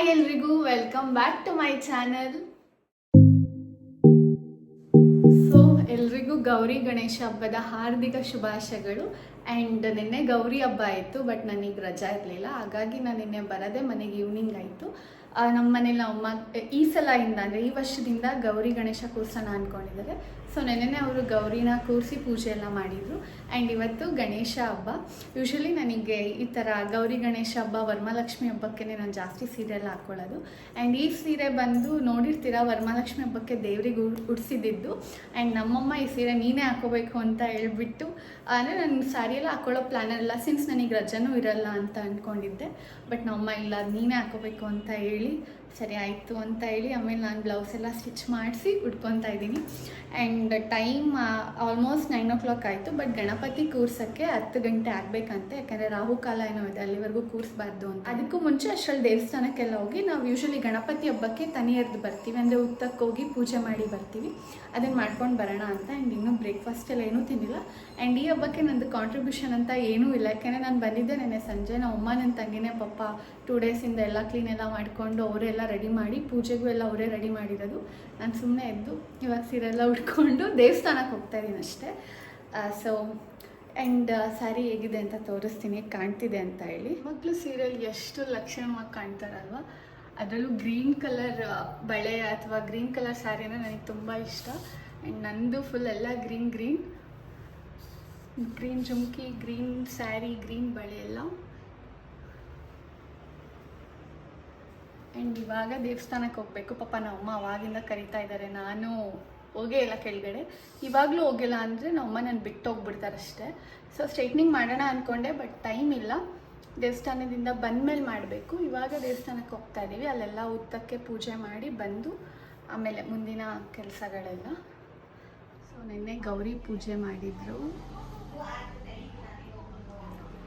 Hi ಎಲ್ರಿಗೂ welcome back to my channel so ಎಲ್ರಿಗೂ ಗೌರಿ ಗಣೇಶ ಹಬ್ಬದ ಹಾರ್ದಿಕ ಶುಭಾಶಯಗಳು. ಆ್ಯಂಡ್ ನಿನ್ನೆ ಗೌರಿ ಹಬ್ಬ ಆಯಿತು ಬಟ್ ನನಗೆ ರಜಾ ಇರಲಿಲ್ಲ. ಹಾಗಾಗಿ ನಾನು ನಿನ್ನೆ ಬರದೆ ಮನೆಗೆ ಈವ್ನಿಂಗ್ ಆಯಿತು. ನಮ್ಮ ಮನೇಲಿ ಅಮ್ಮ ಈ ಸಲ ಇಂದ ಅಂದರೆ ಈ ವರ್ಷದಿಂದ ಗೌರಿ ಗಣೇಶ ಕೂರ್ಸೋಣ ಅಂದ್ಕೊಂಡಿದ್ದಾರೆ ಸೊ ನೆನ್ನೆ ಅವರು ಗೌರಿನ ಕೂರಿಸಿ ಪೂಜೆ ಎಲ್ಲ ಮಾಡಿದರು. ಆ್ಯಂಡ್ ಇವತ್ತು ಗಣೇಶ ಹಬ್ಬ. ಯೂಶ್ವಲಿ ನನಗೆ ಈ ಥರ ಗೌರಿ ಗಣೇಶ ಹಬ್ಬ, ವರಮಹಾಲಕ್ಷ್ಮಿ ಹಬ್ಬಕ್ಕೆ ನಾನು ಜಾಸ್ತಿ ಸೀರೆ ಎಲ್ಲ ಹಾಕ್ಕೊಳ್ಳೋದು ಆ್ಯಂಡ್ ಈ ಸೀರೆ ಬಂದು ನೋಡಿರ್ತೀರ, ವರಮಹಾಲಕ್ಷ್ಮಿ ಹಬ್ಬಕ್ಕೆ ದೇವರಿಗೆ ಉಡಿಸಿದ್ದು ಆ್ಯಂಡ್ ನಮ್ಮಮ್ಮ ಈ ಸೀರೆ ನೀನೇ ಹಾಕೋಬೇಕು ಅಂತ ಹೇಳ್ಬಿಟ್ಟು ಅಂದರೆ ನಾನು ಸ್ಯಾರಿಯೆಲ್ಲ ಹಾಕ್ಕೊಳ್ಳೋ ಹಾಕೊಳ್ಳೋ ಪ್ಲ್ಯಾನ್ ಇಲ್ಲ ಸಿನ್ಸ್ ನನಗೆ ರಜನೂ ಇರಲ್ಲ ಅಂತ ಅಂದ್ಕೊಂಡಿದ್ದೆ ಬಟ್ ನಮ್ಮಮ್ಮ ಇಲ್ಲ ಅದು ನೀನೇ ಹಾಕೋಬೇಕು ಅಂತ ಹೇಳಿ, ಸರಿ ಆಯಿತು ಅಂತ ಹೇಳಿ, ಆಮೇಲೆ ನಾನು ಬ್ಲೌಸ್ ಎಲ್ಲ ಸ್ಟಿಚ್ ಮಾಡಿಸಿ ಉಟ್ಕೊತಾ ಇದ್ದೀನಿ. And time almost nine o'clock ಆಯಿತು ಬಟ್ ಗಣಪತಿ ಕೂರ್ಸೋಕ್ಕೆ ಹತ್ತು ಗಂಟೆ ಆಗಬೇಕಂತೆ, ಯಾಕಂದರೆ ರಾಹುಕಾಲ ಏನೋ ಇದೆ, ಅಲ್ಲಿವರೆಗೂ ಕೂರಿಸ್ಬಾರ್ದು ಅಂತ. ಅದಕ್ಕೂ ಮುಂಚೆ ಅಷ್ಟರಲ್ಲಿ ದೇವಸ್ಥಾನಕ್ಕೆಲ್ಲ ಹೋಗಿ, ನಾವು ಯೂಶಲಿ ಗಣಪತಿ ಹಬ್ಬಕ್ಕೆ ತನಿ ಎರ್ದು ಬರ್ತೀವಿ, ಅಂದರೆ ಉತ್ತಕ್ಕೆ ಹೋಗಿ ಪೂಜೆ ಮಾಡಿ ಬರ್ತೀವಿ. ಅದನ್ನು ಮಾಡ್ಕೊಂಡು ಬರೋಣ ಅಂತ ಆ್ಯಂಡ್ ಇನ್ನೂ ಬ್ರೇಕ್ಫಾಸ್ಟ್ ಎಲ್ಲ ಏನೂ ತಿನ್ನಿಲ್ಲ ಆ್ಯಂಡ್ ಈ ಹಬ್ಬಕ್ಕೆ ನಂದು ಕಾಂಟ್ರಿಬ್ಯೂಷನ್ ಅಂತ ಏನೂ ಇಲ್ಲ, ಯಾಕೆಂದರೆ ನಾನು ಬಂದಿದ್ದೆ ನೆನ್ನೆ ಸಂಜೆ ನಮ್ಮ ಅಮ್ಮ ನನ್ನ ತಂಗಿನೇ, ಪಪ್ಪ ಟೂ ಡೇಸಿಂದ ಎಲ್ಲ ಕ್ಲೀನ್ ಎಲ್ಲ ಮಾಡಿಕೊಂಡು ಅವರೆಲ್ಲ ರೆಡಿ ಮಾಡಿ, ಪೂಜೆಗೂ ಎಲ್ಲ ಅವರೇ ರೆಡಿ ಮಾಡಿರೋದು. ನಾನು ಸುಮ್ಮನೆ ಎದ್ದು ಇವಾಗ ಸೀರೆ ಎಲ್ಲ ಉಟ್ಕೊಂಡು ದೇವಸ್ಥಾನಕ್ಕೆ ಹೋಗ್ತಾ ಇದ್ದೀನಿ ಅಷ್ಟೇ. ಸೊ ಆ್ಯಂಡ್ ಸ್ಯಾರಿ ಹೇಗಿದೆ ಅಂತ ತೋರಿಸ್ತೀನಿ, ಕಾಣ್ತಿದೆ ಅಂತ ಹೇಳಿ. ಮಕ್ಕಳು ಸೀರಿಯಲ್ ಎಷ್ಟು ಲಕ್ಷಣವಾಗಿ ಕಾಣ್ತಾರಲ್ವ? ಅದರಲ್ಲೂ ಗ್ರೀನ್ ಕಲರ್ ಬಳೆ ಅಥವಾ ಗ್ರೀನ್ ಕಲರ್ ಸ್ಯಾರಿ ಅಂದರೆ ನನಗೆ ತುಂಬ ಇಷ್ಟ. ಆ್ಯಂಡ್ ನಂದು ಫುಲ್ ಎಲ್ಲ ಗ್ರೀನ್ ಗ್ರೀನ್ ಗ್ರೀನ್ ಜುಮ್ಕಿ ಗ್ರೀನ್ ಸ್ಯಾರಿ ಗ್ರೀನ್ ಬಳೆ ಎಲ್ಲ. ಆ್ಯಂಡ್ ಇವಾಗ ದೇವಸ್ಥಾನಕ್ಕೆ ಹೋಗಬೇಕು. ಪಾಪ ನಮ್ಮಮ್ಮ ಅವಾಗಿಂದ ಕರಿತಾ ಇದ್ದಾರೆ ನಾನು ಹೋಗೇ ಇಲ್ಲ ಕೆಳಗಡೆ. ಇವಾಗಲೂ ಹೋಗಿಲ್ಲ ಅಂದರೆ ನಮ್ಮಮ್ಮ ನಾನು ಬಿಟ್ಟು ಹೋಗ್ಬಿಡ್ತಾರಷ್ಟೇ ಸೊ ಸ್ಟ್ರೈಟ್ನಿಂಗ್ ಮಾಡೋಣ ಅಂದ್ಕೊಂಡೆ ಬಟ್ ಟೈಮ್ ಇಲ್ಲ. ದೇವಸ್ಥಾನದಿಂದ ಬಂದಮೇಲೆ ಮಾಡಬೇಕು. ಇವಾಗ ದೇವಸ್ಥಾನಕ್ಕೆ ಹೋಗ್ತಾ ಇದ್ದೀವಿ ಅಲ್ಲೆಲ್ಲ ಉತ್ತಕ್ಕೆ ಪೂಜೆ ಮಾಡಿ ಬಂದು, ಆಮೇಲೆ ಮುಂದಿನ ಕೆಲಸಗಳೆಲ್ಲ. ಸೊ ನಿನ್ನೆ ಗೌರಿ ಪೂಜೆ ಮಾಡಿದರು.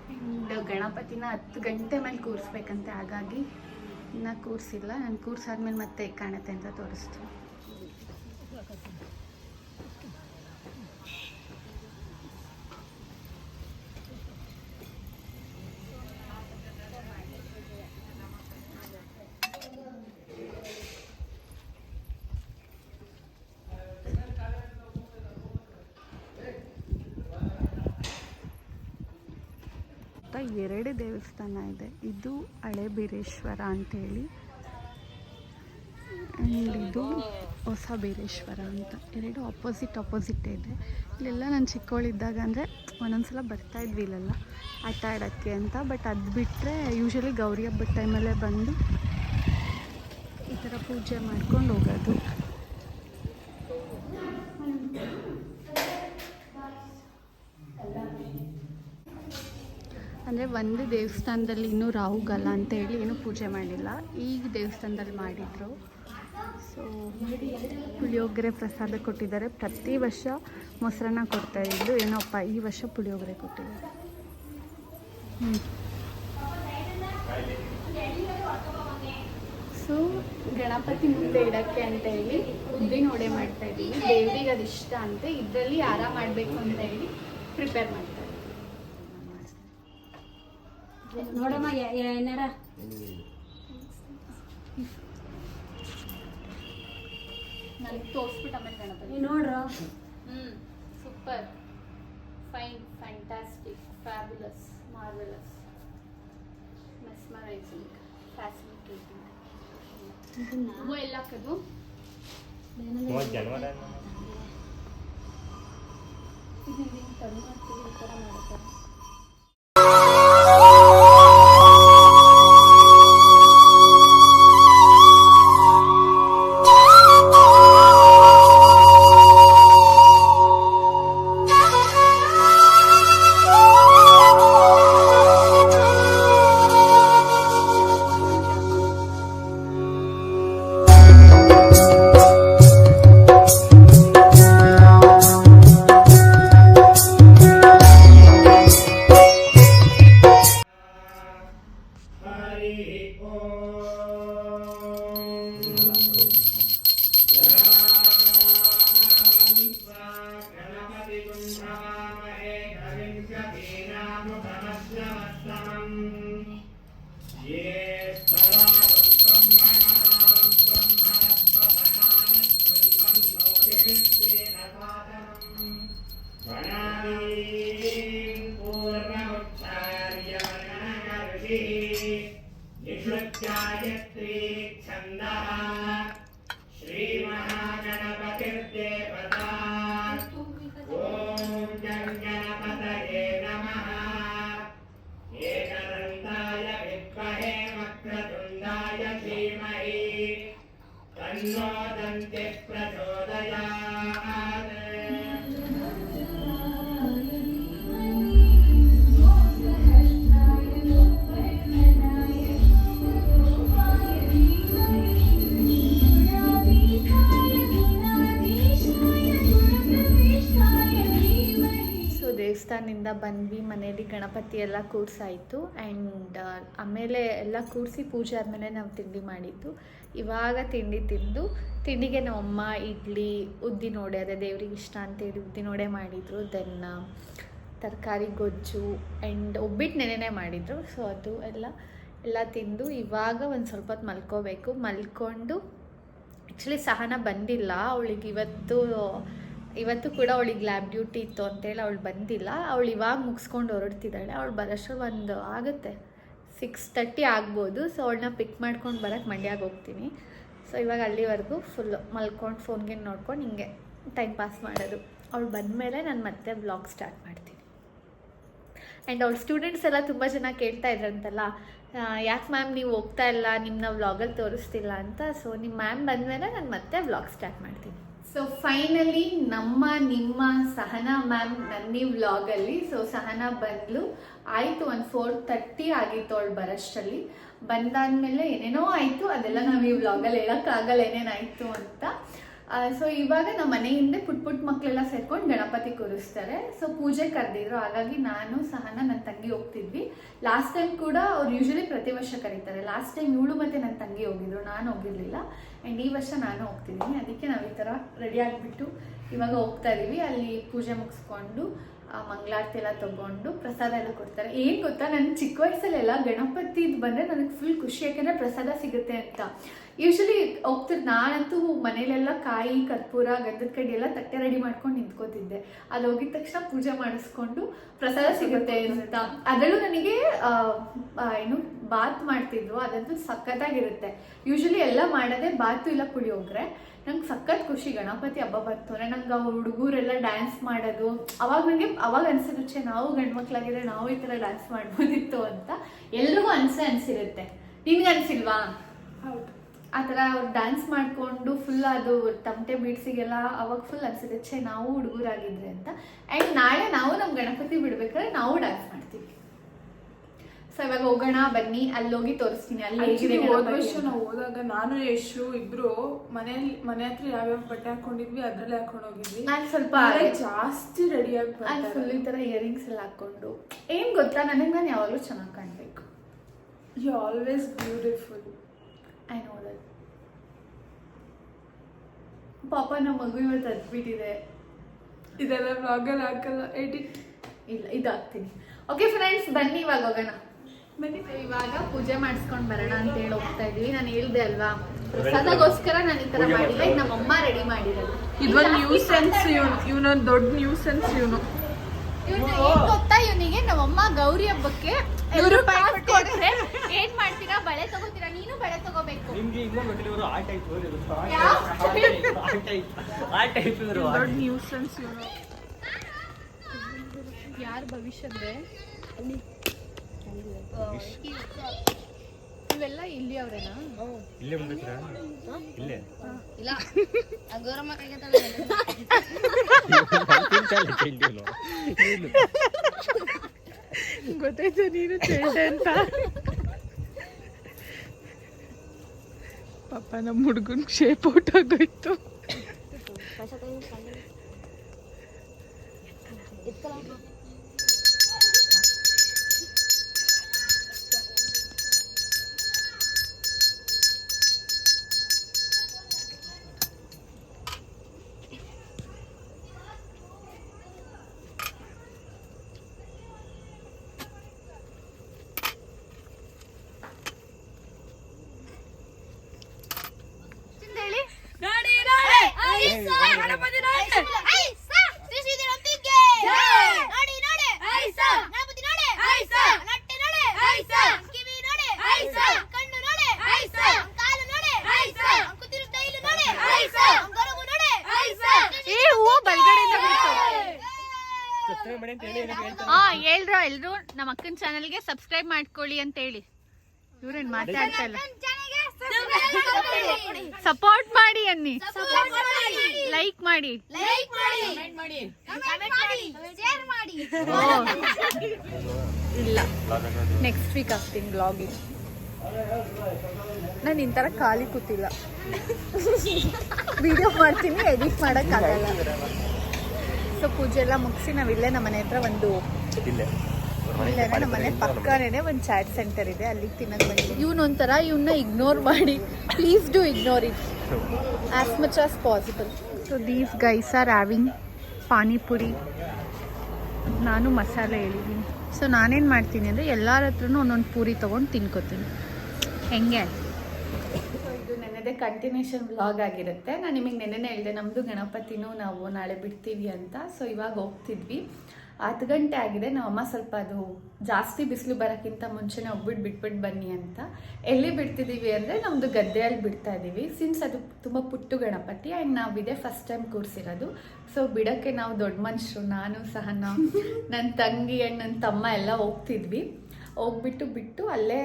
ಆ್ಯಂಡ್ ಗಣಪತಿನ ಹತ್ತು ಗಂಟೆ ಮೇಲೆ ಕೂರಿಸ್ಬೇಕಂತೆ. ಹಾಗಾಗಿ ಇನ್ನೂ ಕೂರಿಸಿಲ್ಲ ನಾನು ಕೂರಿಸಾದ್ಮೇಲೆ ಮತ್ತೆ ಕಾಣುತ್ತೆ ಅಂತ ತೋರಿಸ್ತು ಅಂತ ಎರಡು ದೇವಸ್ಥಾನ ಇದೆ. ಇದು ಹಳೆ ಬೀರೇಶ್ವರ ಅಂತೇಳಿ. ಆ್ಯಂಡ್ ಇದು ಹೊಸ ಬೀರೇಶ್ವರ ಅಂತ. ಎರಡು ಆಪೋಸಿಟ್ ಆಪೋಸಿಟ್ ಇದೆ. ಇಲ್ಲೆಲ್ಲ ನಾನು ಚಿಕ್ಕವಳಿದ್ದಾಗ ಅಂದರೆ ಒಂದೊಂದ್ಸಲ ಬರ್ತಾ ಇದ್ವಿ ಇಲ್ಲೆಲ್ಲ. ಆಟ ಆಡೋಕ್ಕೆ ಅಂತ. ಬಟ್ ಅದು ಬಿಟ್ಟರೆ ಯೂಶ್ವಲಿ ಗೌರಿ ಹಬ್ಬದ ಟೈಮಲ್ಲೇ ಬಂದು ಈ ಥರ ಪೂಜೆ ಮಾಡ್ಕೊಂಡು ಹೋಗೋದು. ಅಂದರೆ ಒಂದು ದೇವಸ್ಥಾನದಲ್ಲಿ ಇನ್ನೂ ರಾಹುಗಲ್ಲ ಅಂತ ಹೇಳಿ ಏನೂ ಪೂಜೆ ಮಾಡಿಲ್ಲ. ಈಗ ದೇವಸ್ಥಾನದಲ್ಲಿ ಮಾಡಿದರು. ಸೊ ಪುಳಿಯೋಗರೆ ಪ್ರಸಾದ ಕೊಟ್ಟಿದ್ದಾರೆ. ಪ್ರತಿ ವರ್ಷ ಮೊಸರನ್ನ ಕೊಡ್ತಾ ಇದ್ದು ಏನೋಪ್ಪ, ಈ ವರ್ಷ ಪುಳಿಯೋಗರೆ ಕೊಟ್ಟಿದ್ದಾರೆ. ಸೊ ಗಣಪತಿ ಮುಂದೆ ಇಡಕ್ಕೆ ಅಂತ ಹೇಳಿ ಉದ್ದಿನ ವಡೆ ಮಾಡ್ತಾ ಇದ್ದೀವಿ. ದೇವರಿಗೆ ಅದು ಇಷ್ಟ ಅಂತೆ. ಇದರಲ್ಲಿ ಆರಾಮ ಮಾಡಬೇಕು ಅಂತ ಹೇಳಿ ಪ್ರಿಪೇರ್ ಮಾಡ್ತಾರೆ ನೋಡಮ್ಮ ಏನಾರ? ನನಗೆ ತೋರಿಸ್ಬಿಟ್ಟು ಆಮೇಲೆ ಗಣಪತಿ. ನೋಡ್ರ ನೋಡ್ರು. ಹ್ಞೂ super. Fine fantastic fabulous marvellous mesmerising facilitating ಹೂವು ಎಲ್ಲ ಹಾಕೋದು. ಮೂವತ್ತು ಜನವರ ಇದು ಹಿಂಗೆ ತಂದು ಮಾಡ್ತೀವಿ ಈ ಥರ ಮಾಡ್ತಾರೆ ಿ. Thank you. ದೇವಸ್ಥಾನದಿಂದ ಬಂದ್ವಿ ಮನೇಲಿ ಗಣಪತಿ ಎಲ್ಲ ಕೂರ್ಸಾಯಿತು. ಆ್ಯಂಡ್ ಆಮೇಲೆ ಎಲ್ಲ ಕೂರಿಸಿ ಪೂಜೆ ಆದಮೇಲೆ ನಾವು ತಿಂಡಿ ಮಾಡಿದ್ದು. ಇವಾಗ ತಿಂಡಿ ತಿಂದು, ತಿಂಡಿಗೆ ನಮ್ಮಮ್ಮ ಇಡ್ಲಿ ಉದ್ದಿನ ವಡೆ ಅದೇ ದೇವ್ರಿಗೆ ಇಷ್ಟ ಅಂತೇಳಿ ಉದ್ದಿನ ವಡೆ ಮಾಡಿದರು. ದೆನ್ ತರಕಾರಿ, ಗೊಜ್ಜು ಆ್ಯಂಡ್ ಒಬ್ಬಿಟ್ಟು ನೆನೆನೆ ಮಾಡಿದರು. ಸೊ ಅದು ಎಲ್ಲ ಎಲ್ಲ ತಿಂದು ಇವಾಗ ಒಂದು ಸ್ವಲ್ಪ ಹೊತ್ತು ಮಲ್ಕೋಬೇಕು. ಮಲ್ಕೊಂಡು ಆ್ಯಕ್ಚುಲಿ ಸಹನ ಬಂದಿಲ್ಲ. ಅವಳಿಗೆ ಇವತ್ತು ಇವತ್ತು ಕೂಡ ಅವಳಿಗೆ ಲ್ಯಾಬ್ ಡ್ಯೂಟಿ ಇತ್ತು ಅಂತೇಳಿ ಅವಳು ಬಂದಿಲ್ಲ. ಅವಳು ಇವಾಗ ಮುಗಿಸ್ಕೊಂಡು ಹೊರಡ್ತಿದ್ದಾಳೆ. ಅವಳು ಬರೋಷ್ಟು ಒಂದು ಆಗುತ್ತೆ. ಸಿಕ್ಸ್ ತರ್ಟಿ ಆಗ್ಬೋದು. ಸೊ ಅವಳನ್ನ ಪಿಕ್ ಮಾಡ್ಕೊಂಡು ಬರೋಕ್ಕೆ ಮಂಡ್ಯಾಗೆ ಹೋಗ್ತೀನಿ. ಸೊ ಇವಾಗ ಅಲ್ಲಿವರೆಗೂ ಫುಲ್ ಮಲ್ಕೊಂಡು ಫೋನ್ಗೆ ನೋಡ್ಕೊಂಡು ಹಿಂಗೆ ಟೈಮ್ ಪಾಸ್ ಮಾಡೋದು. ಅವಳು ಬಂದಮೇಲೆ ನಾನು ಮತ್ತೆ ಬ್ಲಾಗ್ ಸ್ಟಾರ್ಟ್ ಮಾಡ್ತೀನಿ. ಆ್ಯಂಡ್ ಅವ್ಳು ಸ್ಟೂಡೆಂಟ್ಸ್ ಎಲ್ಲ ತುಂಬ ಜನ ಕೇಳ್ತಾ ಇದ್ರಂತಲ್ಲ ಯಾಕೆ ಮ್ಯಾಮ್ ನೀವು ಹೋಗ್ತಾ ಇಲ್ಲ? ನಿಮ್ಮನ್ನ ವ್ಲಾಗಲ್ಲಿ ತೋರಿಸ್ತಿಲ್ಲ ಅಂತ. ಸೊ ನಿಮ್ಮ ಮ್ಯಾಮ್ ಬಂದಮೇಲೆ ನಾನು ಮತ್ತೆ ವ್ಲಾಗ್ ಸ್ಟಾರ್ಟ್ ಮಾಡ್ತೀನಿ. ಸೊ ಫೈನಲಿ ನಮ್ಮ, ನಿಮ್ಮ ಸಹನಾ ಮ್ಯಾಮ್ ನನ್ನಿ ವ್ಲಾಗಲ್ಲಿ ಸೊ ಸಹನಾ ಬಂದ್ಲು. ಆಯಿತು ಒಂದು ಫೋರ್ ತರ್ಟಿ ಆಗಿತ್ತು ಅವಳು ಬರೋಷ್ಟರಲ್ಲಿ ಬಂದಾದ್ಮೇಲೆ ಏನೇನೋ ಆಯಿತು, ಅದೆಲ್ಲ ನಾವು ಈ ವ್ಲಾಗಲ್ಲಿ ಹೇಳೋಕ್ಕಾಗಲ್ಲ ಏನೇನಾಯಿತು ಅಂತ. ಸೊ ಇವಾಗ ನಮ್ಮ ಮನೆ ಹಿಂದೆ ಪುಟ್ ಪುಟ್ ಮಕ್ಕಳೆಲ್ಲ ಸೇರ್ಕೊಂಡು ಗಣಪತಿ ಕೂರಿಸ್ತಾರೆ. ಸೊ ಪೂಜೆ ಕರೆದಿದ್ರು, ಹಾಗಾಗಿ ನಾನು ಸಹ ನನ್ನ ತಂಗಿ ಹೋಗ್ತಿದ್ವಿ. ಲಾಸ್ಟ್ ಟೈಮ್ ಕೂಡ ಅವ್ರು ಯೂಶಲಿ ಪ್ರತಿ ವರ್ಷ ಕರೀತಾರೆ. ಲಾಸ್ಟ್ ಟೈಮ್ ಇವಳು ಮತ್ತೆ ನನ್ನ ತಂಗಿ ಹೋಗಿದ್ರು, ನಾನು ಹೋಗಿರ್ಲಿಲ್ಲ. ಆ್ಯಂಡ್ ಈ ವರ್ಷ ನಾನು ಹೋಗ್ತಿದ್ದೀನಿ. ಅದಕ್ಕೆ ನಾವು ಈ ಥರ ರೆಡಿ ಆಗಿಬಿಟ್ಟು ಇವಾಗ ಹೋಗ್ತಾ ಇದೀವಿ. ಅಲ್ಲಿ ಪೂಜೆ ಮುಗಿಸ್ಕೊಂಡು ಮಂಗಳಾರತಿ ಎಲ್ಲ ತಗೊಂಡು ಪ್ರಸಾದ ಎಲ್ಲ ಕೊಡ್ತಾರೆ. ಏನು ಗೊತ್ತಾ? ನನ್ನ ಚಿಕ್ಕ ವಯಸ್ಸಲ್ಲೆಲ್ಲ ಗಣಪತಿದು ಬಂದರೆ ನನಗೆ ಫುಲ್ ಖುಷಿ. ಯಾಕಂದ್ರೆ ಪ್ರಸಾದ ಸಿಗುತ್ತೆ ಅಂತ. ಯೂಶಲಿ ಹೋಗ್ತಿರ್ ನಾನಂತೂ ಮನೇಲೆಲ್ಲ ಕಾಯಿ ಕರ್ಪೂರ ಗಂಧದ ಕಡ್ಡಿ ಎಲ್ಲ ತಟ್ಟೆ ರೆಡಿ ಮಾಡ್ಕೊಂಡು ನಿಂತ್ಕೋತಿದ್ದೆ. ಅಲ್ಲಿ ಹೋಗಿದ ತಕ್ಷಣ ಪೂಜೆ ಮಾಡಿಸ್ಕೊಂಡು ಪ್ರಸಾದ ಸಿಗುತ್ತೆ ಅಂತ. ಅದರಲ್ಲೂ ನನಗೆ ಆ, ಆ, ಏನು ಬಾತ್ ಮಾಡ್ತಿದ್ರು. ಅದಂತೂ ಸಖತ್ತಾಗಿರುತ್ತೆ. ಯೂಶಲಿ ಎಲ್ಲ ಮಾಡೋದೇ ಬಾತು ಇಲ್ಲ ಪುಳಿಯೋಗ್ರೆ. ನಂಗೆ ಸಖತ್ ಖುಷಿ ಗಣಪತಿ ಹಬ್ಬ ಬರ್ತು ಅಂದ್ರೆ ನಂಗೆ ಹುಡುಗರೆಲ್ಲ ಡ್ಯಾನ್ಸ್ ಮಾಡೋದು ಅವಾಗ ನನಗೆ ಅವಾಗ ಅನಿಸಿರುತ್ತೆ ನಾವು ಗಂಡು ಮಕ್ಕಳಾಗಿದ್ರೆ ನಾವು ಈ ಥರ ಡ್ಯಾನ್ಸ್ ಮಾಡ್ಬೋದಿತ್ತು ಅಂತ ಎಲ್ರಿಗೂ ಅನಿಸೆ ಅನಿಸಿರುತ್ತೆ. ನಿನ್ಗೆ ಅನಿಸಿಲ್ವಾ? ಹೌದು. ಆ ಥರ ಅವ್ರು ಡ್ಯಾನ್ಸ್ ಮಾಡಿಕೊಂಡು ಫುಲ್ ಅದು ತಮಟೆ ಬೀಡ್ಸಿಗೆಲ್ಲ ಅವಾಗ ಫುಲ್ ಅನ್ಸುತ್ತೆ ಛೇ ನಾವು ಹುಡುಗರಾಗಿದ್ರೆ ಅಂತ. ಆ್ಯಂಡ್ ನಾಳೆ ನಾವು ನಮ್ಮ ಗಣಪತಿ ಬಿಡ್ಬೇಕಾದ್ರೆ ನಾವು ಡ್ಯಾನ್ಸ್ ಮಾಡ್ತೀವಿ. ಸೊ ಇವಾಗ ಹೋಗೋಣ ಬನ್ನಿ ಅಲ್ಲಿ ಹೋಗಿ ತೋರಿಸ್ತೀನಿ ಅಲ್ಲಿ ಹೋದ ವರ್ಷ ನಾವು ಹೋದಾಗ ನಾನು ಯಶು ಇಬ್ರು ಮನೆಯಲ್ಲಿ ಮನೆ ಹತ್ರ ಯಾವ್ಯಾವ ಬಟ್ಟೆ ಹಾಕೊಂಡಿದ್ವಿ ಅದ್ರಲ್ಲೇ ಹಾಕೊಂಡು ಹೋಗಿದ್ವಿ. ನಾನು ಸ್ವಲ್ಪ ಜಾಸ್ತಿ ರೆಡಿ ಆಗಿ ಫುಲ್ ಈ ತರ ಇಯರಿಂಗ್ಸ್ ಎಲ್ಲ ಹಾಕೊಂಡು. ಏನ್ ಗೊತ್ತಾ? ನನಗೆ ನಾನು ಯಾವಾಗಲೂ ಚೆನ್ನಾಗಿ ಕಾಣಬೇಕು. You always beautiful I know that ಪಾಪ ನಮ್ಮ ಮಗು ಇವತ್ತು ಅದ್ಬಿಟ್ಟಿದೆ ಇದೆಲ್ಲ ಬ್ಲಾಗಲ್ಲಿ ಹಾಕಲ್ಲ ಎಡಿಟ್ ಇಲ್ಲ ಇದು ಹಾಕ್ತೀನಿ ಓಕೆ ಫ್ರೆಂಡ್ಸ್ ಬನ್ನಿ ಇವಾಗ ಹೋಗೋಣ. ಇವಾಗ ಪೂಜೆ ಮಾಡಿಸ್ಕೊಂಡ್ ಬರೋಣ ಅಂತ ಹೇಳಿ ಹೋಗ್ತಾ ಇದೀವಿ ನಾನು ಹೇಳ್ದೆ ಅಲ್ವಾ? ಪ್ರಸಾದಗೋಸ್ಕರ ನಾನು ಈ ತರ ಮಾಡಿಲ್ಲ. ನಮ್ಮ ಅಮ್ಮ ರೆಡಿ ಮಾಡಿರೋದು. ಇದೊಂದು ನ್ಯೂ ಸೆನ್ಸ್ ಇವನು ಇವನೊಂದು ದೊಡ್ಡ ನ್ಯೂ ಸೆನ್ಸ್ ಇವನು. ಇವ್ನು ಏನ್ ಗೊತ್ತಾ ಇವನಿಗೆ? ನಮ್ಮಮ್ಮ ಗೌರಿ ಹಬ್ಬಕ್ಕೆ ನೂರು ರೂಪಾಯಿ ಕೊಟ್ರೆ ಏನ್ ಮಾಡ್ತೀರಾ? ಬಳೆ ತಗೋತೀರಾ? ನೀನು ಬಳೆ ತಗೋಬೇಕು. ನಿಮ್ಗೆ ಇನ್ನು ಗೊತ್ತಿರೋರು ಆ ಟೈಪ್ ಆ ಟೈಪ್ ಆ ಟೈಪ್ ಆ ಟೈಪ್ ಇದ್ರು ದೊಡ್ಡ ನ್ಯೂ ಸೆನ್ಸ್ ಇವನು. ಯಾರ ಭವಿಷ್ಯದ್ರೆ ಇವೆಲ್ಲ ಇಲ್ಲಿ ಅವರೇನಾ? ಇಲ್ಲೇ ಮುಂದೆ ಇಲ್ಲೇ? ಇಲ್ಲ. ಗೌರಮ್ಮ ಕೈಗೆ ಗೊತ್ತಾಯ್ತು ನೀನು ಚೇಟೆ ಅಂತ. ಪಾಪ ನಮ್ಮ ಹುಡುಗನ ಶೇಪ್ ಔಟ್ ಆಗೋಯ್ತು ಗಣಪತಿ ಅಂತ ಹೇಳಿ ಏನೋ ಹೇಳ್ತಾರೆ. ಹಾ ಹೇಳ್ರ ಎಲ್ರು ನಮ್ಮ ಅಕ್ಕನ ಚಾನಲ್ಗೆ ಸಬ್ಸ್ಕ್ರೈಬ್ ಮಾಡ್ಕೊಳ್ಳಿ ಅಂತ ಹೇಳಿ ಇವ್ರೇನ್ ಮಾತಾಡ್ತಾ ಇಲ್ಲ. ಸಪೋರ್ಟ್ ಮಾಡಿ ಅನ್ನಿ. ಲೈಕ್ ಮಾಡಿ. ಇಲ್ಲ. ನೆಕ್ಸ್ಟ್ ವೀಕ್ ಆಗ್ತೀನಿ ಬ್ಲಾಗಿಂಗ್ ನಾನು ಇಂಥರ ಖಾಲಿ ಕೂತಿಲ್ಲ. ವಿಡಿಯೋ ಮಾಡ್ತೀನಿ ಎಡಿಟ್ ಮಾಡೋಕ್ಕಾಗಲ್ಲ. ಸೊ ಪೂಜೆ ಎಲ್ಲ ಮುಗಿಸಿ ನಾವಿಲ್ಲೇ ನಮ್ಮ ಮನೆ ಹತ್ರ ಒಂದು ಇಲ್ಲೇ ಇಲ್ಲೇ ನಮ್ಮ ಮನೆ ಪಕ್ಕನೇ ಒಂದು ಚಾಟ್ ಸೆಂಟರ್ ಇದೆ ಅಲ್ಲಿಗೆ ತಿನ್ನೋದು ಬಂದಿದ್ದೀವಿ ಇವನು ಒಂಥರ ಇವನ್ನ ಇಗ್ನೋರ್ ಮಾಡಿ please do ignore it as much as possible so these guys are having panipuri ನಾನು ಮಸಾಲೆ ಹೇಳಿದ್ದೀನಿ. ಸೊ ನಾನೇನು ಮಾಡ್ತೀನಿ ಅಂದರೆ ಎಲ್ಲರ ಹತ್ರನೂ ಒಂದೊಂದು ಪೂರಿ ತೊಗೊಂಡು ತಿನ್ಕೋತೀನಿ. ಹೆಂಗೆ? ಸೊ ಇದು ನೆನೆದೇ ಕಂಟಿನ್ಯೂಷನ್ ವ್ಲಾಗ್ ಆಗಿರುತ್ತೆ. ನಾನು ನಿಮಗೆ ನೆನೆನೇ ಹೇಳಿದೆ ನಮ್ಮದು ಗಣಪತಿನೂ ನಾವು ನಾಳೆ ಬಿಡ್ತೀವಿ ಅಂತ. ಸೊ ಇವಾಗ ಹೋಗ್ತಿದ್ವಿ. ಹತ್ತು ಗಂಟೆ ಆಗಿದೆ. ನಮ್ಮ ಅಮ್ಮ ಸ್ವಲ್ಪ ಅದು ಜಾಸ್ತಿ ಬಿಸಿಲು ಬರೋಕ್ಕಿಂತ ಮುಂಚೆನೇ ಒಬ್ಬಿಟ್ಟು ಬಿಟ್ಬಿಟ್ಟು ಬನ್ನಿ ಅಂತ. ಎಲ್ಲಿ ಬಿಡ್ತಿದ್ದೀವಿ ಅಂದರೆ ನಮ್ಮದು ಗದ್ದೆಯಲ್ಲಿ ಬಿಡ್ತಾ ಇದ್ದೀವಿ. ಸಿನ್ಸ್ ಅದು ತುಂಬ ಪುಟ್ಟು ಗಣಪತಿ ಆ್ಯಂಡ್ ನಾವು ಇದೇ ಫಸ್ಟ್ ಟೈಮ್ ಕೂರಿಸಿರೋದು. ಸೊ ಬಿಡೋಕ್ಕೆ ನಾವು ದೊಡ್ಡ ಮನುಷ್ಯರು ನಾನು ಸಹನ ನನ್ನ ತಂಗಿ ಆ್ಯಂಡ್ ನನ್ನ ತಮ್ಮ ಎಲ್ಲ ಹೋಗ್ತಿದ್ವಿ. ಹೋಗ್ಬಿಟ್ಟು ಬಿಟ್ಟು ಅಲ್ಲೇ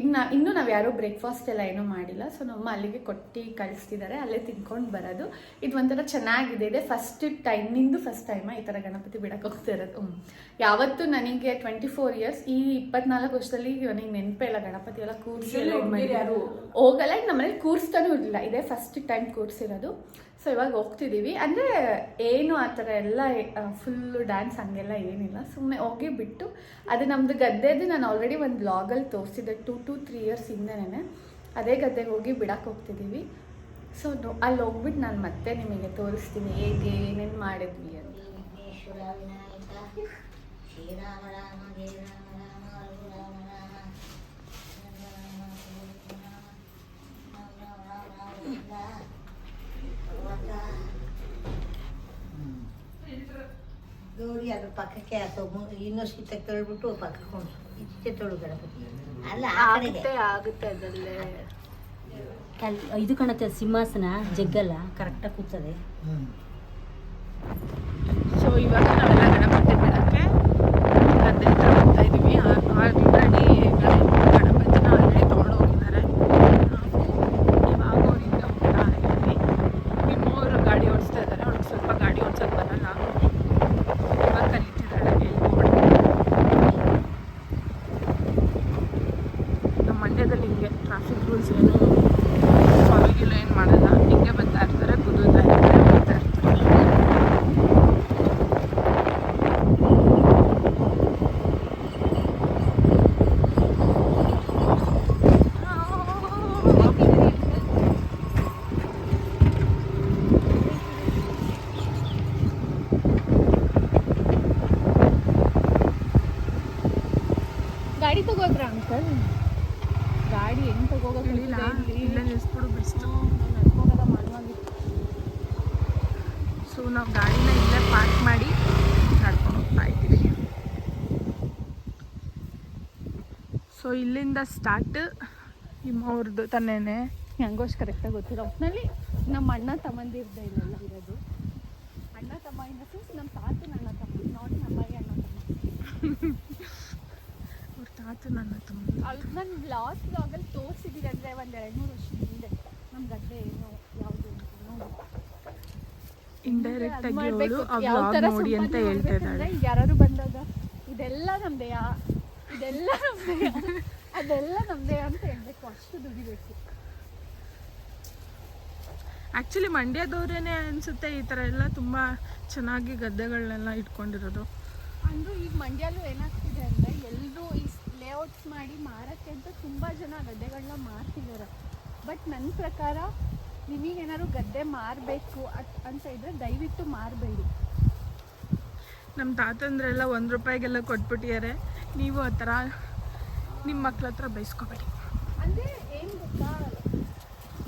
ಇನ್ನು ಇನ್ನೂ ನಾವು ಯಾರೂ ಬ್ರೇಕ್ಫಾಸ್ಟ್ ಎಲ್ಲ ಏನೂ ಮಾಡಿಲ್ಲ. ಸೊ ನಮ್ಮ ಅಲ್ಲಿಗೆ ಕೊಟ್ಟು ಕಳಿಸ್ತಿದ್ದಾರೆ ಅಲ್ಲೇ ತಿನ್ಕೊಂಡು ಬರೋದು. ಇದು ಒಂಥರ ಚೆನ್ನಾಗಿದೆ. ಇದೆ ಫಸ್ಟ್ ಟೈಮಿಂದು ನಿಂದು ಫಸ್ಟ್ ಟೈಮ ಈ ಥರ ಗಣಪತಿ ಬಿಡಕ್ಕೆ ಹೋಗ್ತಾ ಇರೋದು. ಯಾವತ್ತೂ ನನಗೆ ಟ್ವೆಂಟಿ ಫೋರ್ ಇಯರ್ಸ್ ಈ ಇಪ್ಪತ್ನಾಲ್ಕು ವರ್ಷದಲ್ಲಿ ನನಗೆ ನೆನಪೇ ಇಲ್ಲ ಗಣಪತಿ ಎಲ್ಲ ಕೂರಿಸಿ? ಹೋಗಲ್ಲ. ನಮ್ಮಲ್ಲಿ ಕೂರಿಸ್ತಾನೂ ಇರಲಿಲ್ಲ ಇದೇ ಫಸ್ಟ್ ಟೈಮ್ ಕೂರಿಸಿರೋದು. ಸೊ ಇವಾಗ ಹೋಗ್ತಿದ್ದೀವಿ ಅಂದರೆ ಏನು ಆ ಥರ ಎಲ್ಲ ಫುಲ್ಲು ಡ್ಯಾನ್ಸ್ ಹಂಗೆಲ್ಲ ಏನಿಲ್ಲ. ಸುಮ್ಮನೆ ಹೋಗಿ ಬಿಟ್ಟು, ಅದು ನಮ್ಮದು ಗದ್ದೆದು ನಾನು ಆಲ್ರೆಡಿ ಒಂದು ಬ್ಲಾಗಲ್ಲಿ ತೋರಿಸಿದ್ದೆ ಟೂ ಟು ತ್ರೀ ಇಯರ್ಸ್ ಹಿಂದೆನೇ ಅದೇ ಗದ್ದೆಗೆ ಹೋಗಿ ಬಿಡಕ್ಕೆ ಹೋಗ್ತಿದ್ದೀವಿ ಸೊ ಅಲ್ಲಿ ಹೋಗ್ಬಿಟ್ಟು ನಾನು ಮತ್ತೆ ನಿಮಗೆ ತೋರಿಸ್ತೀನಿ ಹೇಗೆ ಏನೇನು ಮಾಡಿದ್ವಿ ಅಂತ. ಗೌರಿ ಅದ್ರ ಪಕ್ಕಕ್ಕೆ ಅಥವಾ ಇನ್ನೊಷ್ಟು ಇತ್ತ ತೊಳ್ಬಿಟ್ಟು ಪಕ್ಕಕ್ಕೆ ಹೋಗಿ ಇಷ್ಟೇ ತೊಳು ಗಣಪತಿ ಅಲ್ಲ ಆ ಕಡೆಗೆ. ಆಗುತ್ತೆ ಅದಲ್ಲೇ ಕಲ್ ಇದು ಕಾಣುತ್ತೆ ಸಿಂಹಾಸನ ಜಗ್ಗಲ್ಲ ಕರೆಕ್ಟಾಗಿ ಕೂತದೆ ಸೊ ಇವಾಗ ನಾವೆಲ್ಲ ಗಣಪತಿ ಬಿಡಕ್ಕೆ ಗದ್ದೆ ಹತ್ರ ಹೋಗ್ತಾ ಇದೀವಿ ಆಲ್ರೆಡಿ ಗಣಪತಿನ ಆಲ್ರೆಡಿ ತೊಗೊಂಡು ಹೋಗಿದ್ದಾರೆ ನಾವು ಇವಾಗ ಅವ್ರಿಂದ ಹೋಗ್ತಾ ಇದ್ದೀವಿ ನಿಮ್ಮವ್ರು ಗಾಡಿ ಓಡಿಸ್ತಾ ಇದ್ದಾರೆ ಅವ್ರಿಗೆ ಸ್ವಲ್ಪ ಗಾಡಿ ಓಡ್ಸೋಕೆ ಬರಲ್ಲ ಇವಾಗ ಕಲಿತಿದ್ದಾಳೆ ಹೇಳ್ಕೊಡು ನಮ್ಮ ಮಂಡ್ಯದಲ್ಲಿ ಹಿಂಗೆ ಟ್ರಾಫಿಕ್ ರೂಲ್ಸ್ ಏನು ಫಾಲೋ ಗಿಲೋ ಏನು ಮಾಡಲ್ಲ ಹಿಂಗೆ ಬರ್ತಾ ಇರ್ತಾರೆ ಕುದುರ್ತಾ ಇರ್ತಾರೆ ಬರ್ತಾ ಇರ್ತಾರೆ ಗಾಡಿ ತಗೋದ್ರ ಅಂಕಲ್ ಗಾಡಿ ಹೆಂಗ್ ತಗೋಗೋಕೆ ಇಲ್ಲ ಇಲ್ಲೇ ನಿಲ್ಲಿಸ್ಬಿಡು ಬೆಸ್ಟು ಸೊ ನಾವು ಗಾಡಿನ ಇಲ್ಲೇ ಪಾರ್ಕ್ ಮಾಡಿ ನಡ್ಕೊಂಡು ಹೋಗ್ತಾ ಇದ್ದೀವಿ ಸೊ ಇಲ್ಲಿಂದ ಸ್ಟಾರ್ಟ್ ನಿಮ್ಮವ್ರದ್ದು ತನ್ನೇನೆ ಹೆಂಗೋಷ್ಟು ಕರೆಕ್ಟಾಗಿ ಗೊತ್ತಿಲ್ಲ. ಒಟ್ಟಿನಲ್ಲಿ ನಮ್ಮ ಅಣ್ಣ ತಮ್ಮಂದಿರ್ದೆ ಇಲ್ಲೆಲ್ಲ ಇರೋದು. ಅಣ್ಣ ತಮ್ಮ ಇನ್ ದ ಸೆನ್ಸ್ ನಮ್ಮ ತಾತನ ಅಣ್ಣ ತಮ್ಮ ನಾಟ್ ನಮ್ಮ ಅಣ್ಣ ತಮ್ಮ. ಅವ್ರ ತಾತು ನನ್ನ ತಮ್ಮ. ಅವ್ರು ನಾನು ಲಾಸ್ಟ್ ಬ್ಲಾಗಲ್ಲಿ ತೋರಿಸಿದ್ದೀರಿ ಅಂದರೆ ಒಂದು ಎರಡು ಮೂರು ವರ್ಷ ಹಿಂದೆ. ನಮ್ಮ ಗದ್ದೆ ಏನು ಯಾವುದು ಇಂಡೈರೆಕ್ಟ್ ಅದ್ ಆಗಿ ಯಾವ ಥರ ನೋಡಿ ಅಂತ ಹೇಳ್ತಾ ಯಾರು ಬಂದಾಗ ಇದೆಲ್ಲ ನಮ್ದೆಯಾ ಇದೆಲ್ಲ ನಮ್ದೇ ಅದೆಲ್ಲ ನಮ್ದೇ ಅಂತ ಹೇಳ್ಬೇಕು. ಅಷ್ಟು ದುಡಿಬೇಕು. ಆ್ಯಕ್ಚುಲಿ ಮಂಡ್ಯದವ್ರೇನೆ ಅನಿಸುತ್ತೆ ಈ ಥರ ಎಲ್ಲ ತುಂಬ ಚೆನ್ನಾಗಿ ಗದ್ದೆಗಳನ್ನೆಲ್ಲ ಇಟ್ಕೊಂಡಿರೋದು. ಅಂದ್ರೆ ಈಗ ಮಂಡ್ಯಲ್ಲೂ ಏನಾಗ್ತಿದೆ ಅಂದರೆ ಎಲ್ಲರೂ ಈ ಲೇಔಟ್ಸ್ ಮಾಡಿ ಮಾರಕ್ಕೆ ಅಂತ ತುಂಬ ಜನ ಗದ್ದೆಗಳನ್ನ ಮಾರ್ತಿದ್ದಾರೆ ಬಟ್ ನನ್ನ ಪ್ರಕಾರ ನಿಮಗೇನಾದ್ರು ಗದ್ದೆ ಮಾರಬೇಕು ಅಂತ ಇದ್ರೆ ದಯವಿಟ್ಟು ಮಾರಬೇಡಿ. ನಮ್ಮ ತಾತಂದ್ರೆಲ್ಲ ಒಂದು ರೂಪಾಯಿಗೆಲ್ಲ ಕೊಟ್ಬಿಟ್ಟಿದ್ದಾರೆ ನೀವು ಆ ಥರ ನಿಮ್ಮ ಮಕ್ಳ ಹತ್ರ ಬೈಸ್ಕೊಬೇಡಿ. ಅಂದರೆ ಏನು ಗೊತ್ತಾ?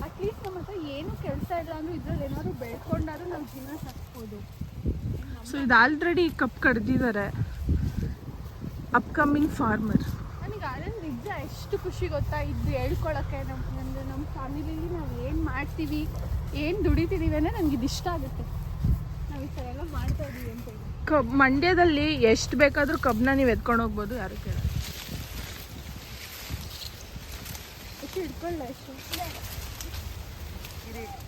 ಅಟ್ಲೀಸ್ಟ್ ನಮ್ಮ ಹತ್ರ ಏನು ಕೆಲಸ ಇಲ್ಲ ಅಂದ್ರೂ ಇದ್ರಲ್ಲಿ ಏನಾದ್ರು ಬೆಳ್ಕೊಂಡಾದ್ರೂ ನಾವು ಜೀವನ ಸಾಕ್ಬೋದು ಸೊ ಇದು ಆಲ್ರೆಡಿ ಕಪ್ ಕಡ್ದಿದ್ದಾರೆ ಅಪ್ಕಮಿಂಗ್ ಫಾರ್ಮರ್ ನನಗೆ ಆನಂದ್ ನಿಜ ಎಷ್ಟು ಖುಷಿ ಗೊತ್ತಾ? ಇದು ಹೇಳ್ಕೊಳಕ್ಕೆ ನಮ್ಮ ಅಂದರೆ ನಮ್ಮ ಫ್ಯಾಮಿಲಿಲಿ ನಾವು ಏನು ಮಾಡ್ತೀವಿ ಏನು ದುಡಿತಿದ್ದೀವಿ ಅಂದರೆ ನನಗೆ ಇದು ಇಷ್ಟ ಆಗುತ್ತೆ. ನಾವು ಈ ಥರ ಎಲ್ಲ ಮಾಡ್ತಾ ಇದೀವಿ ಅಂತ ಹೇಳಿ. ಕಬ್ ಮಂಡ್ಯದಲ್ಲಿ ಎಷ್ಟು ಬೇಕಾದರೂ ಕಬ್ಬನ್ನ ನೀವು ಎತ್ಕೊಂಡು ಹೋಗ್ಬೋದು ಯಾರು ಕೇಳ ಕೆಳಗಡೆ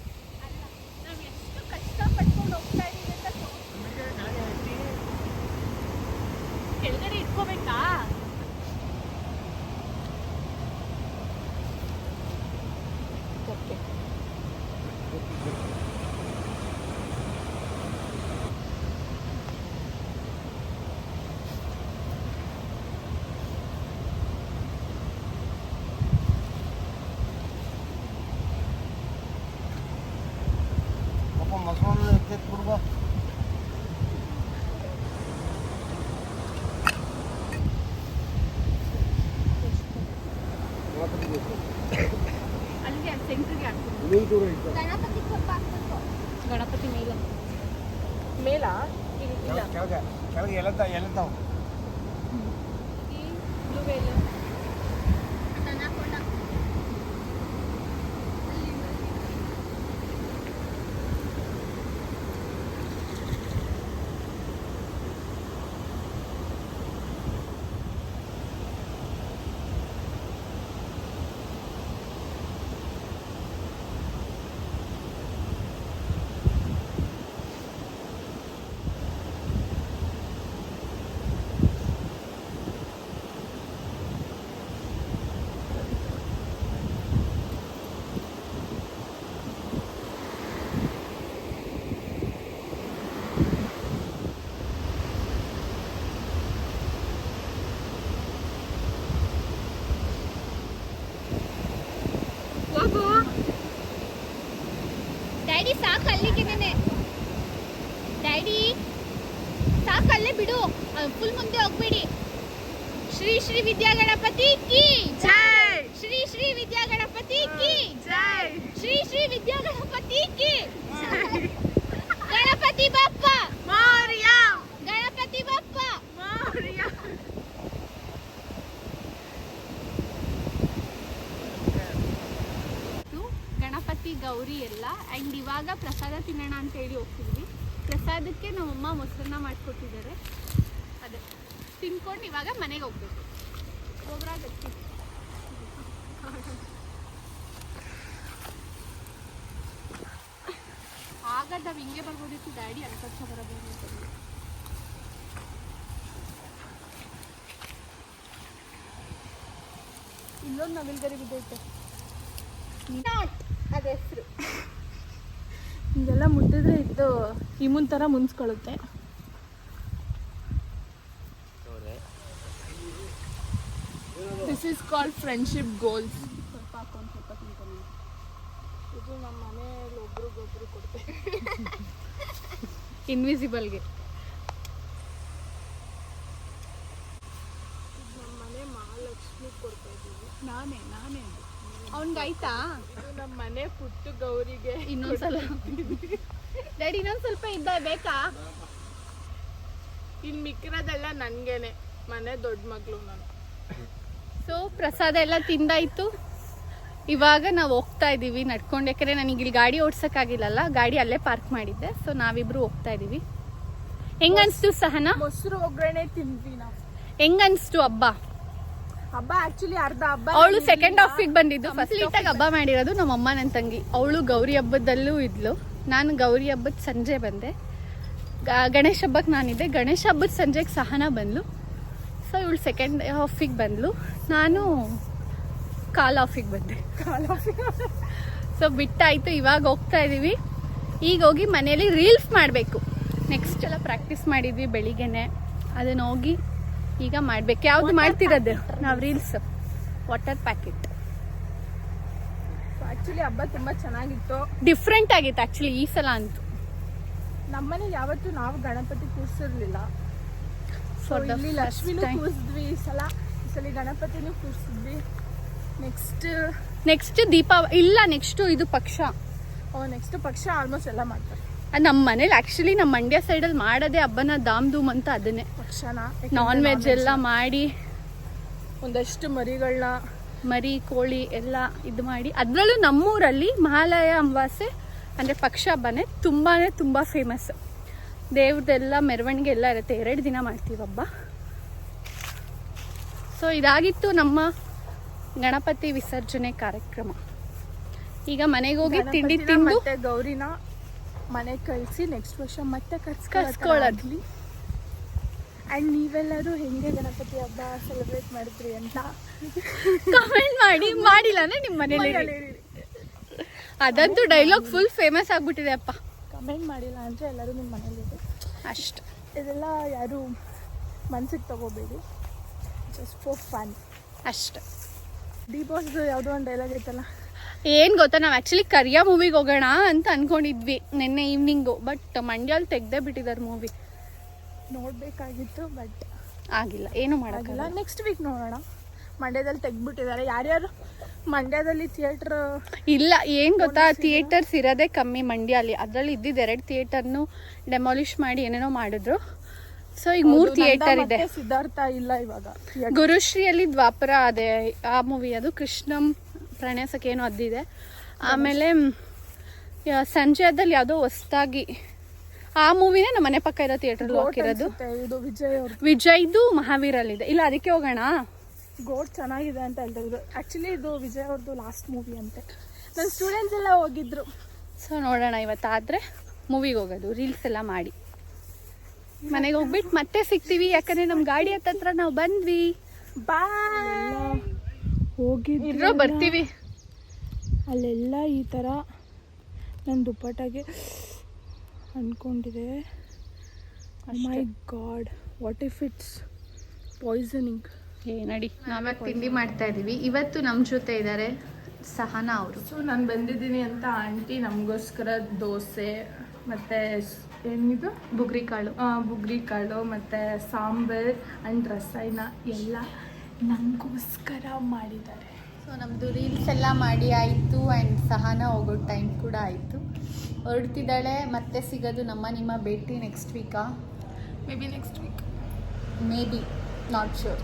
ಅಲ್ಲೇ ಬಿಡು. ಫುಲ್ ಮುಂದೆ ಹೋಗ್ಬೇಡಿ. ಶ್ರೀ ಶ್ರೀ ವಿದ್ಯಾ ಗಣಪತಿ ಕಿ. ಜೈ. ಶ್ರೀ ಶ್ರೀ ವಿದ್ಯಾ ಗಣಪತಿ ಕಿ. ಜೈ. ಶ್ರೀ ಶ್ರೀ ವಿದ್ಯಾ ಗಣಪತಿ ಕಿ ಗಣಪತಿ ಬಪ್ಪ. ಮಾರಿಯಾ. ಗಣಪತಿ ಬಪ್ಪ. ಮಾರಿಯಾ. ಗಣಪತಿ ಗೌರಿ ಎಲ್ಲ. ಅಂಡ್ ಇವಾಗ ಪ್ರಸಾದ ತಿನ್ನೋಣ ಅಂತ ಹೇಳಿ ಹೋಗ್ತಿದ್ವಿ ಪ್ರಸಾದಕ್ಕೆ ನಮ್ಮಮ್ಮ ಮೊಸರನ್ನ ಮಾಡಿಕೊಟ್ಟಿದ್ದಾರೆ. ಅದೇ. ತಿನ್ಕೊಂಡು ಇವಾಗ ಮನೆಗೆ ಹೋಗ್ಬೇಕು. ಹೋಗ್ರಾಗತ್ತಿ ಆಗ ನಾವು ಹಿಂಗೆ ಬರ್ಬೋದಿತ್ತು, ಡ್ಯಾಡಿ ಅನ್ಕಕ್ಷ ಬರಬಹುದು. ಇಲ್ಲೊಂದು ನವಿಲ್ಗರಿ ಬಿದ್ದೈತೆ. ಅದ ಹೆಸರು. ಹಿಂಗೆಲ್ಲ ಮುಟ್ಟಿದ್ರೆ ಇದ್ದು ಇಮುನ್ ಥರ ಮುನ್ಸ್ಕೊಳ್ಳುತ್ತೆ this is called friendship goals ಸ್ವಲ್ಪ ಹಾಕೊಂಡು ಸ್ವಲ್ಪ ತಿನ್ಕೊಂಡು ಇದು ನಮ್ಮ ಮನೆಯಲ್ಲಿ ಒಬ್ರಿಗೊಬ್ರು ಕೊಡ್ತೇವೆ ಇನ್ವಿಸಿಬಲ್ಗೆ ನಮ್ಮ ಮನೆ ಮಹಾಲಕ್ಷ್ಮಿ ಕೊಡ್ತಾ ಇದ್ದೀವಿ ನಾನೇ ನಾನೇ ಅವನ್ಗಾಯ್ತಾ ಇದು ನಮ್ಮ ಮನೆ ಪುಟ್ಟ ಗೌರಿಗೆ ಇನ್ನೊಂದ್ಸಲ ಡ್ಯಾಡಿ ಇನ್ನೊಂದ್ ಸ್ವಲ್ಪ ಇದ್ದ ಬೇಕಾ? ಇನ್ ಮಿಕ್ಕಿರೋದೆಲ್ಲ ನನ್ಗೇನೆ ಮನೆ ದೊಡ್ಡ ಮಗಳು ನಾನು. ಸೊ ಪ್ರಸಾದ ಎಲ್ಲ ತಿಂದಾಯ್ತು. ಇವಾಗ ನಾವು ಹೋಗ್ತಾ ಇದ್ದೀವಿ ನಡ್ಕೊಂಡು. ಯಾಕಂದರೆ ನನಗೆ ಇಲ್ಲಿ ಗಾಡಿ ಓಡ್ಸೋಕ್ಕಾಗಿಲ್ಲಲ್ಲ ಗಾಡಿ ಅಲ್ಲೇ ಪಾರ್ಕ್ ಮಾಡಿದ್ದೆ. ಸೊ ನಾವಿಬ್ರು ಹೋಗ್ತಾ ಇದ್ದೀವಿ ಹೆಂಗ್ ಅನ್ಸ್ತು ಸಹನಾ? ಮೊಸರು ಒಗ್ಗರಣೆ ತಿಂದ್ವಿ ನಾವು. ಹೆಂಗ್ ಅನ್ಸ್ತು ಹಬ್ಬ? ಹಬ್ಬ ಆಕ್ಚುಲಿ ಅರ್ಧ ಹಬ್ಬ ಅವಳು ಸೆಕೆಂಡ್ ಹಾಫಿಗೆ ಬಂದಿದ್ದು ಫಸ್ಟ್ ಹಬ್ಬ ಮಾಡಿರೋದು ನಮ್ಮ ಅಮ್ಮ ನನ್ನ ತಂಗಿ. ಅವಳು ಗೌರಿ ಹಬ್ಬದಲ್ಲೂ ಇದ್ಲು. ನಾನು ಗೌರಿ ಹಬ್ಬದ ಸಂಜೆ ಬಂದೆ. ಗ- ಗಣೇಶ ಹಬ್ಬಕ್ಕೆ ನಾನಿದ್ದೆ. ಗಣೇಶ ಹಬ್ಬದ ಸಂಜೆಗೆ ಸಹನ ಬಂದಳು ಸೊ ಇವಳು ಸೆಕೆಂಡ್ ಆಫಿಗೆ ಬಂದಳು ನಾನು ಕಾಲ್ ಆಫಿಗೆ ಬಂದೆ. ಸೊ ಬಿಟ್ಟಾಯಿತು. ಇವಾಗ ಹೋಗ್ತಾ ಇದ್ದೀವಿ ಈಗ ಹೋಗಿ ಮನೇಲಿ ರೀಲ್ಸ್ ಮಾಡಬೇಕು. ನೆಕ್ಸ್ಟ್ ಎಲ್ಲ ಪ್ರಾಕ್ಟೀಸ್ ಮಾಡಿದ್ವಿ ಬೆಳಿಗ್ಗೆನೆ. ಅದನ್ನ ಹೋಗಿ ಈಗ ಮಾಡ್ಬೇಕು. ಯಾವ್ದು ಮಾಡ್ತಿರೋದು? ನಾವು ರೀಲ್ಸ್ ವಾಟರ್ ಪ್ಯಾಕೆಟ್ ಆಕ್ಚುಲಿ ಹಬ್ಬ ತುಂಬಾ ಚೆನ್ನಾಗಿತ್ತು. ಡಿಫ್ರೆಂಟ್ ಆಗಿತ್ತು ಆಕ್ಚುಲಿ ಈ ಸಲ ಅಂತೂ. ನಮ್ಮನೆ ಯಾವತ್ತೂ ನಾವು ಗಣಪತಿ ಕೂರ್ಸಿರ್ಲಿಲ್ಲ. ಸೊ For the ಇಲ್ಲಿ first ಲಕ್ಷ್ಮಿನೂ time. ಕೂರಿಸಿದ್ವಿ ಈ ಸಲ. ಈ ಸಲ ಗಣಪತಿನೂ ಕೂರಿಸಿದ್ವಿ. ನೆಕ್ಸ್ಟ್ ನೆಕ್ಸ್ಟ್ ದೀಪಾವಳಿ ಇಲ್ಲ ನೆಕ್ಸ್ಟ್ ಇದು ಪಕ್ಷ. ನೆಕ್ಸ್ಟ್ ಪಕ್ಷ ಆಲ್ಮೋಸ್ಟ್ ಎಲ್ಲ ಮಾಡ್ತಾರೆ. ನಮ್ಮ ಮನೇಲಿ ಆಕ್ಚುಲಿ ನಮ್ಮ ಮಂಡ್ಯ ಸೈಡಲ್ಲಿ ಮಾಡೋದೇ ಹಬ್ಬನ ದಾಮ್ ಧೂಮ್ ಅಂತ ಅದನ್ನೇ. ಪಕ್ಷನ? ನಾನ್ ವೆಜ್ ಎಲ್ಲ ಮಾಡಿ. ಒಂದಷ್ಟು ಮರಿಗಳನ್ನ ಮರಿ ಕೋಳಿ ಎಲ್ಲ ಇದು ಮಾಡಿ. ಅದರಲ್ಲೂ ನಮ್ಮೂರಲ್ಲಿ ಮಹಾಲಯ ಅಮಾವಾಸ್ಯೆ ಅಂದರೆ ಪಕ್ಷ ಹಬ್ಬನೇ ತುಂಬಾ ತುಂಬ ಫೇಮಸ್ ದೇವ್ರದ್ದೆಲ್ಲ ಮೆರವಣಿಗೆ ಎಲ್ಲ ಇರುತ್ತೆ. ಎರಡು ದಿನ ಮಾಡ್ತೀವಿ ಹಬ್ಬ. ಸೊ ಇದಾಗಿತ್ತು ನಮ್ಮ ಗಣಪತಿ ವಿಸರ್ಜನೆ ಕಾರ್ಯಕ್ರಮ. ಈಗ ಮನೆಗೆ ಹೋಗಿ ತಿಂಡಿ ತಿಂದು ಮತ್ತೆ ಗೌರಿನ ಮನೆ ಕಳಿಸಿ ನೆಕ್ಸ್ಟ್ ವರ್ಷ ಮತ್ತೆ ಕರ್ಸ್ಕೊಳ್ಳೋದು. ಆ್ಯಂಡ್ ನೀವೆಲ್ಲರೂ ಹೆಂಗೆ ಗಣಪತಿ ಹಬ್ಬ ಸೆಲೆಬ್ರೇಟ್ ಮಾಡಿದ್ರಿ ಅಂತ ಕಮೆಂಟ್ ಮಾಡಿ ಮಾಡಿಲ್ಲ ಅಂದ್ರೆ ನಿಮ್ಮ ಮನೇಲಿ ಅದಂತೂ ಡೈಲಾಗ್ ಫುಲ್ ಫೇಮಸ್ ಆಗ್ಬಿಟ್ಟಿದೆ ಅಪ್ಪ. ಕಮೆಂಟ್ ಮಾಡಿಲ್ಲ ಅಂದರೆ ಎಲ್ಲರೂ ನಿಮ್ಮ ಮನೇಲಿದೆ ಅಷ್ಟು. ಇದೆಲ್ಲ ಯಾರು ಮನ್ಸಿಗೆ ತಗೋಬೇಡಿ. ಜಸ್ಟ್ ಫೋರ್ ಫನ್ ಅಷ್ಟು. ಡಿ ಬಾಸ್ ಯಾವುದೋ ಒಂದು ಡೈಲಾಗ್ ಐತಲ್ಲ. ಏನ್ ಗೊತ್ತಾ ನಾವು ಆಕ್ಚುಲಿ ಕರಿಯಾ ಮೂವಿಗೆ ಹೋಗೋಣ ಅಂತ ಅನ್ಕೊಂಡಿದ್ವಿ ನಿನ್ನೆ ಈವ್ನಿಂಗು ಬಟ್ ಮಂಡ್ಯಲ್ಲಿ ತೆಗ್ದೇ ಬಿಟ್ಟಿದ್ದಾರೆ ಮೂವಿ ನೋಡಬೇಕಾಗಿತ್ತು ಬಟ್ ಆಗಿಲ್ಲ. ಏನು ಮಾಡೋಕ್ಕಾಗಲ್ಲ. ನೆಕ್ಸ್ಟ್ ವೀಕ್ ನೋಡೋಣ. ಮಂಡ್ಯದಲ್ಲಿ ತೆಗ್ದ್ಬಿಟ್ಟಿದ್ದಾರೆ. ಯಾರ್ಯಾರು ಮಂಡ್ಯದಲ್ಲಿ ಥಿಯೇಟರ್ ಇಲ್ಲ ಏನ್ ಗೊತ್ತಾ? ಥಿಯೇಟರ್ಸ್ ಇರೋದೇ ಕಮ್ಮಿ ಮಂಡ್ಯ ಅಲ್ಲಿ ಅದ್ರಲ್ಲಿ ಇದ್ದಿದ್ದು ಎರಡು ಥಿಯೇಟರ್ನು ಡೆಮಾಲಿಷ್ ಮಾಡಿ ಏನೇನೋ ಮಾಡಿದ್ರು. ಸೊ ಈಗ ಮೂರು ಥಿಯೇಟರ್ ಇದೆ. ಸಿದ್ಧಾರ್ಥ ಇಲ್ಲ ಇವಾಗ. ಗುರುಶ್ರೀಯಲ್ಲಿ ದ್ವಾಪರ ಅದೇ ಆ ಮೂವಿ ಅದು. ಕೃಷ್ಣಂ ಪ್ರಣಯಸಕ್ಕೆ ಏನೋ ಅದಿದೆ ಆಮೇಲೆ ಸಂಜಯದಲ್ಲಿ ಯಾವುದೋ ಹೊಸ್ದಾಗಿ ಆ ಮೂವಿನೇ ನಮ್ಮ ಮನೆ ಪಕ್ಕ ಇರೋ ಥಿಯೇಟರ್ ಹೋಗಿರೋದು. ವಿಜಯ್ ವಿಜಯ್ದು ಮಹಾವೀರಲ್ಲಿದೆ. ಇಲ್ಲ ಅದಕ್ಕೆ ಹೋಗೋಣ? ಗೋಟ್ ಚೆನ್ನಾಗಿದೆ ಅಂತ ಹೇಳ್ತಿದ್ರು. ಆ್ಯಕ್ಚುಲಿ ಇದು ವಿಜಯ್ ಅವ್ರದ್ದು ಲಾಸ್ಟ್ ಮೂವಿ ಅಂತೆ. ನನ್ನ ಸ್ಟೂಡೆಂಟ್ಸ್ ಎಲ್ಲ ಹೋಗಿದ್ರು. ಸೊ ನೋಡೋಣ ಇವತ್ತಾದರೆ ಮೂವಿಗೆ ಹೋಗೋದು ರೀಲ್ಸ್ ಎಲ್ಲ ಮಾಡಿ. ಮನೆಗೆ ಹೋಗ್ಬಿಟ್ಟು ಮತ್ತೆ ಸಿಗ್ತೀವಿ ಯಾಕಂದ್ರೆ ನಮ್ಮ ಗಾಡಿ ಹತ್ತತ್ರ ನಾವು ಬಂದ್ವಿ. ಬಾ ಹೋಗಿದ್ರು ಬರ್ತೀವಿ. ಅಲ್ಲೆಲ್ಲ ಈ ಥರ ನನ್ನ ದುಪ್ಪಟ್ಟಾಗೆ ಅಂದ್ಕೊಂಡಿದೆ my god what if it's poisoning ನಡಿ. ನಾವೇ ತಿಂಡಿ ಮಾಡ್ತಾ ಇದೀವಿ ಇವತ್ತು ನಮ್ಮ ಜೊತೆ ಇದ್ದಾರೆ ಸಹನಾ ಅವರು. ಸೊ ನಾನು ಬಂದಿದ್ದೀನಿ ಅಂತ ಆಂಟಿ ನಮಗೋಸ್ಕರ ದೋಸೆ ಮತ್ತು ಏನಿದು? ಬುಗ್ರಿ ಕಾಳು ಬುಗ್ರಿ ಕಾಳು ಮತ್ತು ಸಾಂಬಾರ್ ಆ್ಯಂಡ್ ರಸಾಯನ ಎಲ್ಲ ನನಗೋಸ್ಕರ ಮಾಡಿದ್ದಾರೆ. ಸೊ ನಮ್ಮದು ರೀಲ್ಸ್ ಎಲ್ಲ ಮಾಡಿ ಆಯಿತು ಆ್ಯಂಡ್ ಸಹನಾ ಹೋಗೋ ಟೈಮ್ ಕೂಡ ಆಯಿತು. ಹೊರಡ್ತಿದ್ದಾಳೆ ಮತ್ತೆ ಸಿಗೋದು ನಮ್ಮ ನಿಮ್ಮ ಭೇಟಿ next ವೀಕಾ maybe next week maybe not sure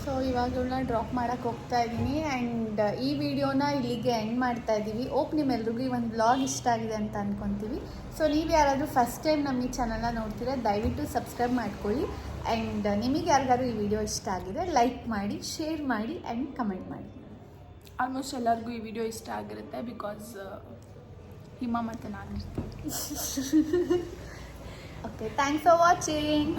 so ಇವಾಗ ಇವಳನ್ನ ಡ್ರಾಪ್ ಮಾಡೋಕ್ಕೆ ಹೋಗ್ತಾ ಇದ್ದೀನಿ ಆ್ಯಂಡ್ ಈ ವಿಡಿಯೋನ ಇಲ್ಲಿಗೆ ಎಂಡ್ ಮಾಡ್ತಾ ಇದ್ದೀವಿ ಓಪ್ ನಿಮ್ಮೆಲ್ರಿಗೂ ಈ ಒಂದು ಬ್ಲಾಗ್ ಇಷ್ಟ ಆಗಿದೆ ಅಂತ ಅಂದ್ಕೊತೀವಿ ಸೊ ನೀವು ಯಾರಾದರೂ ಫಸ್ಟ್ ಟೈಮ್ ನಮ್ಮ ಈ ಚಾನಲ್ನ ನೋಡ್ತೀರಾ ದಯವಿಟ್ಟು ಸಬ್ಸ್ಕ್ರೈಬ್ ಮಾಡ್ಕೊಳ್ಳಿ. ಆ್ಯಂಡ್ ನಿಮಗೆ ಯಾರಿಗಾದ್ರೂ ಈ ವಿಡಿಯೋ ಇಷ್ಟ ಆಗಿದೆ ಲೈಕ್ ಮಾಡಿ ಶೇರ್ ಮಾಡಿ ಆ್ಯಂಡ್ ಕಮೆಂಟ್ ಮಾಡಿ. ಆಲ್ಮೋಸ್ಟ್ ಎಲ್ಲರಿಗೂ ಈ ವಿಡಿಯೋ ಇಷ್ಟ ಆಗಿರುತ್ತೆ ಬಿಕಾಸ್ ಹಿಮ ಮತ್ತು ನಾನು ಇರ್ತೀನಿ ಓಕೆ ಥ್ಯಾಂಕ್ಸ್ ಫಾರ್ ವಾಚಿಂಗ್